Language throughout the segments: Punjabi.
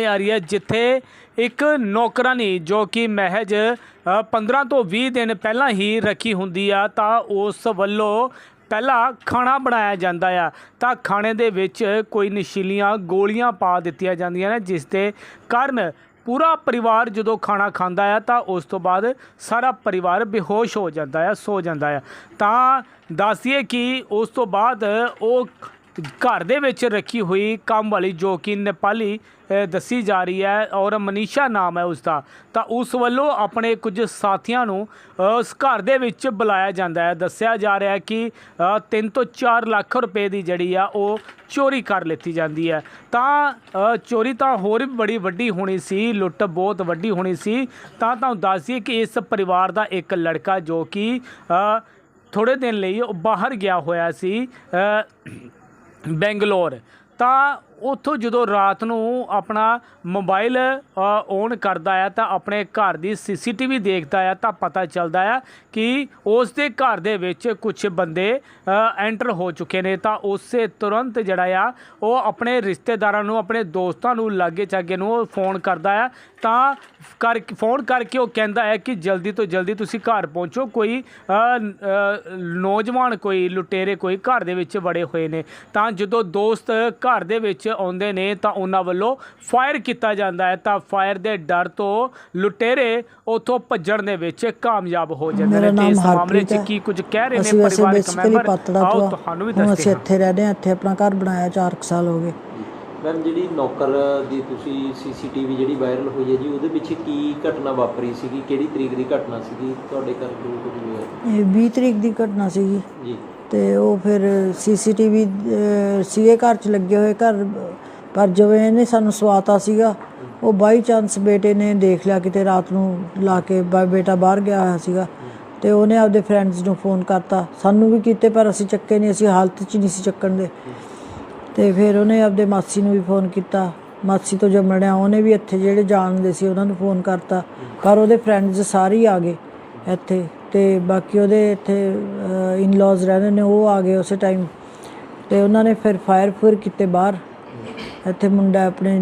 ਸਾਹਮਣੇ ਆ ਰਹੀ ਹੈ ਜਿੱਥੇ ਇੱਕ ਨੌਕਰਾਨੀ ਜੋ ਕਿ ਮਹਿਜ ਅ, 15 ਤੋਂ 20 ਦਿਨ ਪਹਿਲਾਂ ਹੀ ਰੱਖੀ ਹੁੰਦੀ ਆ ਤਾਂ ਉਸ ਵੱਲੋਂ ਪਹਿਲਾਂ ਖਾਣਾ ਬਣਾਇਆ ਜਾਂਦਾ ਆ। ਤਾਂ ਖਾਣੇ ਦੇ ਵਿੱਚ ਕੋਈ ਨਸ਼ੀਲੀਆਂ ਗੋਲੀਆਂ ਪਾ ਦਿੱਤੀਆਂ ਜਾਂਦੀਆਂ ਨੇ ਜਿਸ ਦੇ ਕਾਰਨ ਪੂਰਾ ਪਰਿਵਾਰ ਜਦੋਂ ਖਾਣਾ ਖਾਂਦਾ ਆ ਤਾਂ ਉਸ ਤੋਂ ਬਾਅਦ ਸਾਰਾ ਪਰਿਵਾਰ ਬੇਹੋਸ਼ ਹੋ ਜਾਂਦਾ ਆ ਸੋ ਜਾਂਦਾ ਆ। ਤਾਂ ਦੱਸੀਏ ਕਿ ਉਸ ਤੋਂ ਬਾਅਦ ਉਹ ਘਰ ਦੇ ਵਿੱਚ ਰੱਖੀ ਹੋਈ ਕੰਮ ਵਾਲੀ ਜੋ ਕਿ ਨੇਪਾਲੀ ਦੱਸੀ ਜਾ ਰਹੀ ਹੈ ਔਰ ਮਨੀਸ਼ਾ ਨਾਮ ਹੈ ਉਸ ਦਾ ਤਾਂ ਉਸ ਵੱਲੋਂ ਆਪਣੇ ਕੁਝ ਸਾਥੀਆਂ ਨੂੰ ਉਸ ਘਰ ਦੇ ਵਿੱਚ ਬੁਲਾਇਆ ਜਾਂਦਾ ਹੈ। ਦੱਸਿਆ ਜਾ ਰਿਹਾ ਹੈ ਕਿ 3 ਤੋਂ 4 ਲੱਖ ਰੁਪਏ ਦੀ ਜਿਹੜੀ ਆ ਉਹ ਚੋਰੀ ਕਰ ਲਿੱਤੀ ਜਾਂਦੀ ਹੈ। ਤਾਂ ਚੋਰੀ ਤਾਂ ਹੋਰ ਵੀ ਬੜੀ ਵੱਡੀ ਹੋਣੀ ਸੀ ਲੁੱਟ ਬਹੁਤ ਵੱਡੀ ਹੋਣੀ ਸੀ। ਤਾਂ ਤੁਹਾਨੂੰ ਦੱਸ ਦਈਏ ਕਿ ਇਸ ਪਰਿਵਾਰ ਦਾ ਇੱਕ ਲੜਕਾ ਜੋ ਕਿ ਅ, ਥੋੜੇ ਦਿਨ ਲਈ ਉਹ ਬਾਹਰ ਗਿਆ ਹੋਇਆ ਸੀ ਬੈਂਗਲੌਰ ਤਾਂ ਉੱਥੋਂ ਜਦੋਂ ਰਾਤ ਨੂੰ ਆਪਣਾ ਮੋਬਾਈਲ ਔਨ ਕਰਦਾ ਆ ਤਾਂ ਆਪਣੇ ਘਰ ਦੀ ਸੀਸੀਟੀਵੀ ਦੇਖਦਾ ਆ ਤਾਂ ਪਤਾ ਚੱਲਦਾ ਆ ਕਿ ਉਸ ਦੇ ਘਰ ਦੇ ਵਿੱਚ ਕੁਝ ਬੰਦੇ ਐਂਟਰ ਹੋ ਚੁੱਕੇ ਨੇ। ਤਾਂ ਉਸੇ ਤੁਰੰਤ ਜਿਹੜਾ ਆ, ਉਹ ਆਪਣੇ ਰਿਸ਼ਤੇਦਾਰਾਂ ਨੂੰ, ਆਪਣੇ ਦੋਸਤਾਂ ਨੂੰ, ਲਾਗੇ ਚਾਗੇ ਨੂੰ ਉਹ ਫੋਨ ਕਰਦਾ ਆ। ਤਾਂ ਕਰ ਫੋਨ ਕਰਕੇ ਉਹ ਕਹਿੰਦਾ ਹੈ ਕਿ ਜਲਦੀ ਤੋਂ ਜਲਦੀ ਤੁਸੀਂ ਘਰ ਪਹੁੰਚੋ। ਕੋਈ ਨੌਜਵਾਨ ਕੋਈ, ਲੁਟੇਰੇ ਕੋਈ ਘਰ ਦੇ ਵਿੱਚ ਵੜੇ ਹੋਏ ਨੇ। ਤਾਂ ਜਦੋਂ ਦੋਸਤ ਘਰ ਦੇ ਵਿੱਚ ਆਉਂਦੇ ਨੇ ਤਾਂ ਉਹਨਾਂ ਵੱਲੋਂ ਫਾਇਰ ਕੀਤਾ ਜਾਂਦਾ ਹੈ। ਤਾਂ ਫਾਇਰ ਦੇ ਡਰ ਤੋਂ ਲੁਟੇਰੇ ਉਥੋਂ ਭੱਜਣ ਦੇ ਵਿੱਚ ਕਾਮਯਾਬ ਹੋ ਜਾਂਦੇ ਨੇ। ਤੇ ਇਸ ਮਾਮਲੇ 'ਚ ਹੈ। ਕੀ ਕੁਝ ਕਹਿ ਰਹੇ ਅਸੀਂ ਨੇ ਪਰਿਵਾਰਕ ਮੈਂਬਰ? ਪਾਤੜਾ ਆਓ ਤੁਹਾਨੂੰ ਵੀ ਦੱਸਦੇ ਅਸੀਂ ਹਾਂ। ਇੱਥੇ ਰਹਿੰਦੇ ਹਾਂ ਇੱਥੇ ਆਪਣਾ ਘਰ ਬਣਾਇਆ 4 ਸਾਲ ਹੋ ਗਏ। ਮੈਮ ਜਿਹੜੀ ਨੌਕਰ ਦੀ ਤੁਸੀਂ ਸੀਸੀਟੀਵੀ ਜਿਹੜੀ ਵਾਇਰਲ ਹੋਈ ਹੈ ਜੀ ਉਹਦੇ ਪਿੱਛੇ ਕੀ ਘਟਨਾ ਵਾਪਰੀ ਸੀਗੀ? ਕਿਹੜੀ ਤਰੀਕ ਦੀ ਘਟਨਾ ਸੀਗੀ? ਤੁਹਾਡੇ ਘਰ ਜੋ ਕੁਝ ਹੋਇਆ ਇਹ 20 ਤਰੀਕ ਦੀ ਘਟਨਾ ਸੀਗੀ। ਜੀ। ਅਤੇ ਉਹ ਫਿਰ ਸੀ ਸੀ ਟੀ ਵੀ ਸੀਗੇ ਘਰ ਚ ਲੱਗੇ ਹੋਏ ਘਰ, ਪਰ ਜਿਵੇਂ ਇਹਨੇ ਸਾਨੂੰ ਸਵਾਤਾ ਸੀਗਾ, ਉਹ ਬਾਈ ਚਾਂਸ ਬੇਟੇ ਨੇ ਦੇਖ ਲਿਆ ਕਿਤੇ ਰਾਤ ਨੂੰ ਲਾ ਕੇ ਬਾ- ਬੇਟਾ ਬਾਹਰ ਗਿਆ ਹੋਇਆ ਸੀਗਾ। ਤੇ ਉਹਨੇ ਆਪਦੇ ਫਰੈਂਡਸ ਨੂੰ ਫੋਨ ਕਰਤਾ। ਸਾਨੂੰ ਵੀ ਕੀਤੇ, ਪਰ ਅਸੀਂ ਚੱਕੇ ਨਹੀਂ ਅਸੀਂ ਹਾਲਤ 'ਚ ਨਹੀਂ ਸੀ ਚੱਕਣ ਦੇ। ਤੇ ਫਿਰ ਉਹਨੇ ਆਪਦੇ ਮਾਸੀ ਨੂੰ ਵੀ ਫੋਨ ਕੀਤਾ। ਮਾਸੀ ਤੋਂ ਜੰਮਣਿਆ ਉਹਨੇ ਵੀ ਇੱਥੇ ਜਿਹੜੇ ਜਾਣਦੇ ਸੀ, ਉਹਨਾਂ ਨੂੰ ਫੋਨ ਕਰਤਾ। ਪਰ ਉਹਦੇ ਫਰੈਂਡਸ ਸਾਰੇ ਹੀ ਆ ਗਏ ਇੱਥੇ। ਤੇ ਬਾਕੀ ਉਹਦੇ ਇੱਥੇ ਇਨ-ਲॉज ਰਹਿੰਦੇ ਨੇ, ਉਹ ਆ ਗਏ ਉਸੇ ਟਾਈਮ ਤੇ ਉਹਨਾਂ ਨੇ ਫਿਰ ਫਾਇਰ ਫੁਰ ਕੀਤੇ ਬਾਹਰ। ਇੱਥੇ ਮੁੰਡਾ ਆਪਣੇ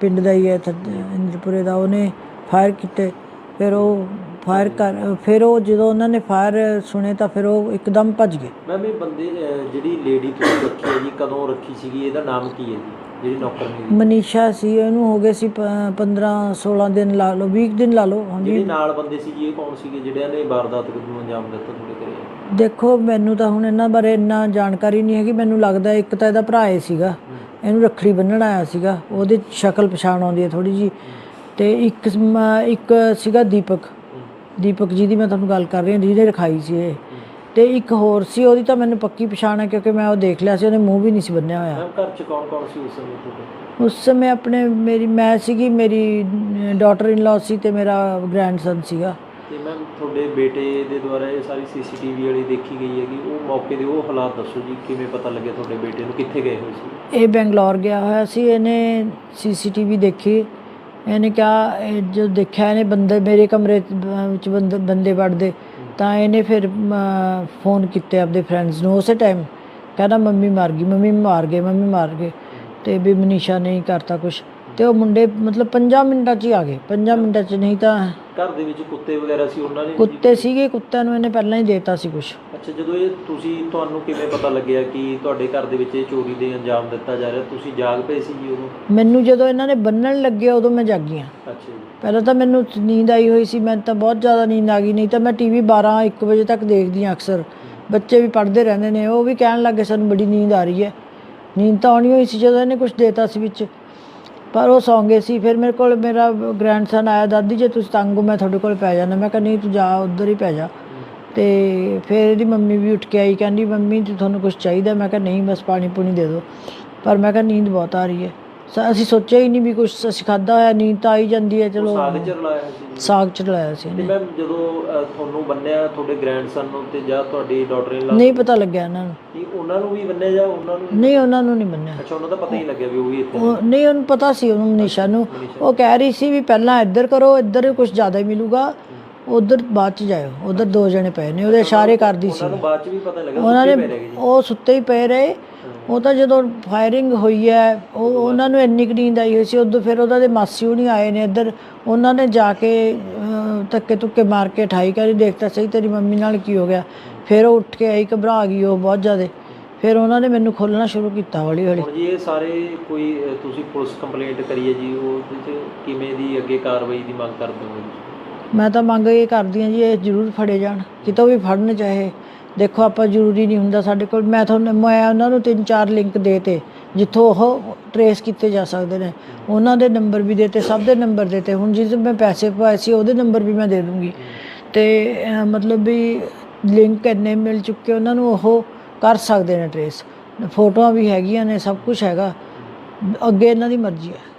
ਪਿੰਡ ਦਾ ਹੀ ਹੈ, ਇੱਥੇ ਇੰਦਰਪੁਰੇ ਦਾ। ਉਹਨੇ ਫਾਇਰ ਕੀਤੇ। ਫਿਰ ਉਹ ਫਾਇਰ ਕਰ ਫਿਰ ਉਹ ਜਦੋਂ ਉਹਨਾਂ ਨੇ ਫਾਇਰ ਸੁਣੇ ਤਾਂ ਫਿਰ ਉਹ ਇੱਕਦਮ ਭੱਜ ਗਏ। ਮੈਮ ਇਹ ਬੰਦੇ ਅਹ, ਜਿਹੜੀ ਲੇਡੀ ਤੁਸੀਂ ਰੱਖੀ ਹੈ ਜੀ? ਕਦੋਂ ਰੱਖੀ ਸੀਗੀ? ਇਹਦਾ ਨਾਮ ਕੀ ਹੈ ਜੀ? ਜਿਹੜੀ ਨੌਕਰ ਨੇ ਮਨੀਸ਼ਾ ਸੀ ਉਹਨੂੰ ਹੋ ਗਏ ਸੀ 15 16 ਦਿਨ ਲਾ ਲਓ 20 ਦਿਨ ਲਾ ਲਓ ਹਾਂਜੀ। ਜਿਹੜੇ ਨਾਲ ਬੰਦੇ ਸੀ ਜੀ ਇਹ ਕੌਣ ਸੀਗੇ? ਜਿਹੜਿਆਂ ਨੇ ਵਾਰਦਾਤ ਨੂੰ ਅੰਜਾਮ ਦਿੱਤਾ ਤੁਹਾਡੇ ਘਰੇ? ਦੇਖੋ ਮੈਨੂੰ ਤਾਂ ਹੁਣ ਇਹਨਾਂ ਬਾਰੇ ਇੰਨਾ ਜਾਣਕਾਰੀ ਨਹੀਂ ਹੈਗੀ। ਮੈਨੂੰ ਲੱਗਦਾ ਇੱਕ ਤਾਂ ਇਹਦਾ ਭਰਾ ਹੀ ਸੀਗਾ। ਇਹਨੂੰ ਰੱਖੜੀ ਬੰਨਣ ਆਇਆ ਸੀਗਾ। ਉਹਦੀ ਸ਼ਕਲ ਪਛਾਣ ਆਉਂਦੀ ਹੈ ਥੋੜੀ ਜੀ ਤੇ ਇੱਕ ਮ- ਇੱਕ ਸੀਗਾ ਦੀਪਕ। ਦੀਪਕ ਜੀ ਦੀ ਮੈਂ ਤੁਹਾਨੂੰ ਗੱਲ ਕਰ ਰਹੀ ਹਾਂ ਜਿਹਨੇ ਰਖਾਈ ਸੀ ਇਹ। ਤੇ ਇੱਕ ਹੋਰ ਸੀ ਉਹਦੀ ਤਾਂ ਮੈਨੂੰ ਪੱਕੀ ਪਛਾਣ ਹੈ ਕਿਉਂਕਿ ਮੈਂ ਉਹ ਦੇਖ ਲਿਆ ਸੀ ਉਹਨੇ ਮੂੰਹ ਵੀ ਨਹੀਂ ਸੀ ਬੰਨਿਆ ਹੋਇਆ। ਮੈਮ ਘਰ ਚ ਕੌਣ ਕੌਣ ਸੀ ਉਸ ਸਮੇਂ ਤੁਹਾਡੇ? ਉਸ ਸਮੇਂ ਆਪਣੇ ਮੇਰੀ ਮੈਂ ਸੀਗੀ ਮੇਰੀ ਡਾਟਰ ਇਨ ਲਾ ਸੀ ਤੇ ਮੇਰਾ ਗ੍ਰੈਂਡਸਨ ਸੀਗਾ। ਤੇ ਮੈਮ ਤੁਹਾਡੇ ਬੇਟੇ ਦੇ ਦੁਆਰਾ ਇਹ ਸਾਰੀ ਸੀਸੀਟੀਵੀ ਵਾਲੀ ਦੇਖੀ ਗਈ ਹੈਗੀ ਉਹ ਮੌਕੇ ਦੇ ਉਹ ਹਾਲਾਤ ਦੱਸੋ ਜੀ ਕਿਵੇਂ ਪਤਾ ਲੱਗਿਆ ਤੁਹਾਡੇ ਬੇਟੇ ਨੂੰ ਕਿੱਥੇ ਗਏ ਹੋਏ ਸੀ? ਇਹ ਬੈਂਗਲੌਰ ਗਿਆ ਹੋਇਆ ਸੀ ਇਹਨੇ ਸੀਸੀਟੀਵੀ ਦੇਖੀ। ਇਹਨੇ ਕਿਹਾ, ਇਹ ਜੋ ਦੇਖਿਆ ਇਹਨੇ ਬੰਦੇ, ਮੇਰੇ ਕਮਰੇ ਚ ਵਿੱਚ ਬੰਦੇ ਬੰਦੇ ਵੜਦੇ, ਤਾਂ ਇਹਨੇ ਫਿਰ ਫੋਨ ਕੀਤੇ ਆਪਦੇ ਫਰੈਂਡਸ ਨੂੰ ਉਸੇ ਟਾਈਮ ਕਹਿੰਦਾ, ਮੰਮੀ ਮਰ ਗਈ, ਮੰਮੀ ਮਾਰ ਗਏ, ਮੰਮੀ ਮਾਰ ਗਏ। ਤੇ ਵੀ ਮਨੀਸ਼ਾ ਨਹੀਂ ਕਰਤਾ ਕੁਛ। ਤੇ ਉਹ ਮੁੰਡੇ ਮਤਲਬ 5 ਮਿੰਟਾਂ 'ਚ ਹੀ ਆ ਗਏ 5 ਮਿੰਟਾਂ 'ਚ ਨਹੀਂ ਤਾਂ ਘਰ ਦੇ ਵਿੱਚ ਕੁੱਤੇ ਵਗੈਰਾ ਸੀ ਉਹਨਾਂ ਨੇ ਕੁੱਤੇ ਸੀਗੇ ਕੁੱਤਿਆਂ ਨੂੰ ਇਹਨੇ ਪਹਿਲਾਂ ਹੀ ਦੇਤਾ ਸੀ ਕੁਝ ਅੱਛਾ ਜਦੋਂ ਇਹ ਤੁਸੀਂ ਤੁਹਾਨੂੰ ਕਿਵੇਂ ਪਤਾ ਲੱਗਿਆ ਕਿ ਤੁਹਾਡੇ ਘਰ ਦੇ ਵਿੱਚ ਇਹ ਚੋਰੀ ਦੇ ਅੰਜਾਮ ਦਿੱਤਾ ਜਾ ਰਿਹਾ? ਤੁਸੀਂ ਜਾਗ ਪਏ ਸੀ ਜੀ ਉਦੋਂ? ਮੈਨੂੰ ਜਦੋਂ ਇਹਨਾਂ ਨੇ ਬੰਨਣ ਲੱਗੇ ਉਦੋਂ ਮੈਂ ਜਾਗੀ ਹਾਂ। ਅੱਛਾ ਜੀ। ਪਹਿਲਾਂ ਤਾਂ ਮੈਨੂੰ ਨੀਂਦ ਆਈ ਹੋਈ ਸੀ ਮੈਨੂੰ ਤਾਂ ਬਹੁਤ ਜ਼ਿਆਦਾ ਨੀਂਦ ਆ ਗਈ ਨਹੀਂ ਤਾਂ ਮੈਂ ਟੀਵੀ 12 1 ਵਜੇ ਤੱਕ ਦੇਖਦੀ ਹਾਂ ਅਕਸਰ। ਬੱਚੇ ਵੀ ਪੜ੍ਹਦੇ ਰਹਿੰਦੇ ਨੇ ਉਹ ਵੀ ਕਹਿਣ ਲੱਗੇ ਸਾਨੂੰ ਬੜੀ ਨੀਂਦ ਆ ਰਹੀ ਹੈ। ਨੀਂਦ ਤਾਂ ਆਉਣੀ ਹੋਈ ਸੀ ਜਦੋਂ ਇਹਨੇ ਕੁਝ ਦੇਤਾ ਸੀ ਵਿੱਚ। ਪਰ ਉਹ ਸੌਂਗੇ ਸੀ। ਫਿਰ ਮੇਰੇ ਕੋਲ ਮੇਰਾ ਗ੍ਰੈਂਡਸਨ ਆਇਆ, ਦਾਦੀ, ਜੇ ਤੁਸੀਂ ਤੰਗ ਹੋ, ਮੈਂ ਤੁਹਾਡੇ ਕੋਲ ਪੈ ਜਾਣਾ ਮੈਂ ਕਿਹਾ, ਨਹੀਂ, ਤੂੰ ਜਾ, ਉੱਧਰ ਹੀ ਪੈ ਜਾ। ਤੇ ਫਿਰ ਇਹਦੀ ਮੰਮੀ ਵੀ ਉੱਠ ਕੇ ਆਈ, ਕਹਿੰਦੀ, ਮੰਮੀ, ਜੀ ਤੁਹਾਨੂੰ ਕੁਝ ਚਾਹੀਦਾ ਮੈਂ ਕਿਹਾ, ਨਹੀਂ, ਬਸ ਪਾਣੀ ਪੂਣੀ ਦੇ ਦਿਓ। ਪਰ ਮੈਂ ਕਿਹਾ, ਨੀਂਦ ਬਹੁਤ ਆ ਰਹੀ ਹੈ। ਸ- ਅਸੀਂ ਸੋਚਿਆ ਹੀ ਨਹੀਂ ਵੀ ਕੁਝ ਅਸੀਂ ਖਾਧਾ ਹੋਇਆ ਨੀਂਦ ਤਾਂ ਆ ਹੀ ਜਾਂਦੀ ਹੈ ਚਲੋ। ਸਾਗ ਚ ਰਲਾਇਆ ਸੀ ਸਾਗ ਚੜਾਇਆ ਸੀ ਤੇ ਇਹਨੇ ਮੈਮ ਜਦੋਂ ਅਹ, ਤੁਹਾਨੂੰ ਬੰਨਿਆ ਤੁਹਾਡੇ ਗ੍ਰੈਂਡਸਨ ਨੂੰ ਤੇ ਜਾਂ ਤੁਹਾਡੀ ਡਾਟਰ ਇਨ ਲਾ ਨਹੀਂ ਪਤਾ ਲੱਗਿਆ ਇਹਨਾਂ ਨੂੰ। ਕੀ ਉਹਨਾਂ ਨੂੰ ਵੀ ਬੰਨਿਆ ਜਾਂ ਉਹਨਾਂ ਨੂੰ? ਨਹੀਂ ਉਹਨਾਂ ਨੂੰ ਨਹੀਂ ਮੰਨਿਆ ਅੱਛਾ ਉਹਨਾਂ ਦਾ ਪਤਾ ਹੀ ਨਹੀਂ ਲੱਗਿਆ ਵੀ ਉਹ ਵੀ ਇੱਥੇ ਉਹ ਨਹੀਂ ਉਹਨੂੰ ਪਤਾ ਸੀ ਉਹਨੂੰ ਮਨੀਸ਼ਾ ਨੂੰ। ਉਹ ਕਹਿ ਰਹੀ ਸੀ ਵੀ ਪਹਿਲਾਂ ਇੱਧਰ ਕਰੋ ਇੱਧਰ ਕੁਝ ਜ਼ਿਆਦਾ ਹੀ ਮਿਲੂਗਾ ਉਧਰ ਬਾਅਦ ਚ ਜਾਇਓ। ਉਧਰ ਦੋ ਜਣੇ ਪਏ ਨੇ ਉਹਦੇ ਇਸ਼ਾਰੇ ਕਰਦੀ ਸੀ। ਉਹਨਾਂ ਨੂੰ ਬਾਅਦ ਚ ਵੀ ਪਤਾ ਲੱਗਾ ਉਹਨਾਂ ਨੇ ਉਹ ਸੁੱਤੇ ਹੀ ਪਏ ਰਹੇ। ਉਹ ਤਾਂ ਜਦੋਂ ਫਾਇਰਿੰਗ ਹੋਈ ਹੈ ਉਹ ਉਹਨਾਂ ਨੂੰ ਇੰਨੀ ਕੁ ਨੀਂਦ ਆਈ ਹੋਈ ਸੀ ਉਦੋਂ ਫਿਰ ਉਹਦਾ ਦੇ ਮਾਸੀ ਹੁਣੀ ਆਏ ਨੇ ਇੱਧਰ ਉਹਨਾਂ ਨੇ ਜਾ ਕੇ ਧੱਕੇ ਧੁੱਕੇ ਮਾਰ ਕੇ ਠਾਈ ਕਰੀ ਦੇਖਤਾ ਸਹੀ ਤੇਰੀ ਮੰਮੀ ਨਾਲ ਕੀ ਹੋ ਗਿਆ? ਫਿਰ ਉਹ ਉੱਠ ਕੇ ਆਈ ਘਬਰਾ ਗਈ ਉਹ ਬਹੁਤ ਜ਼ਿਆਦਾ। ਫਿਰ ਉਹਨਾਂ ਨੇ ਮੈਨੂੰ ਖੋਲਣਾ ਸ਼ੁਰੂ ਕੀਤਾ ਹੌਲੀ ਹੌਲੀ ਹੁਣ ਜੀ ਇਹ ਸਾਰੇ ਕੋਈ ਅ, ਤੁਸੀਂ ਪੁਲਿਸ ਕੰਪਲੇਂਟ ਕਰੀ ਹੈ ਜੀ ਉਹਦੇ ਚ ਕਿਵੇਂ ਦੀ ਅੱਗੇ ਕਾਰਵਾਈ ਦੀ ਮੰਗ ਕਰਦੇ ਹੋ ਜੀ? ਮੈਂ ਤਾਂ ਮੰਗ ਇਹ ਕਰਦੀ ਹਾਂ ਜੀ ਇਹ ਜ਼ਰੂਰ ਫੜੇ ਜਾਣ ਕਿਤੋਂ ਵੀ ਫੜਨ ਚਾਹੇ। ਦੇਖੋ ਆਪਾਂ ਜ਼ਰੂਰੀ ਨਹੀਂ ਹੁੰਦਾ ਸਾਡੇ ਕੋਲ। ਮੈਂ ਤੁਹਾਨੂੰ, ਮੈਂ ਉਹਨਾਂ ਨੂੰ ਤਿੰਨ ਚਾਰ ਲਿੰਕ ਦੇਤੇ, ਜਿੱਥੋਂ ਉਹ ਟਰੇਸ ਕੀਤੇ ਜਾ ਸਕਦੇ ਨੇ। ਉਹਨਾਂ ਦੇ ਨੰਬਰ ਵੀ ਦੇਤੇ, ਸਭ ਦੇ ਨੰਬਰ ਦੇਤੇ। ਹੁਣ ਜਿਸ ਮੈਂ ਪੈਸੇ ਪਾਏ ਸੀ, ਉਹਦੇ ਨੰਬਰ ਵੀ ਮੈਂ ਦੇ ਦੂੰਗੀ। ਤੇ ਮਤਲਬ ਵੀ ਲਿੰਕ ਇੰਨੇ ਮਿਲ ਚੁੱਕੇ, ਉਹਨਾਂ ਨੂੰ ਉਹ ਕਰ ਸਕਦੇ ਨੇ ਟਰੇਸ ਫੋਟੋਆਂ ਵੀ ਹੈਗੀਆਂ ਨੇ, ਸਭ ਕੁਝ ਹੈਗਾ। ਅੱਗੇ ਇਹਨਾਂ ਦੀ ਮਰਜ਼ੀ ਹੈ।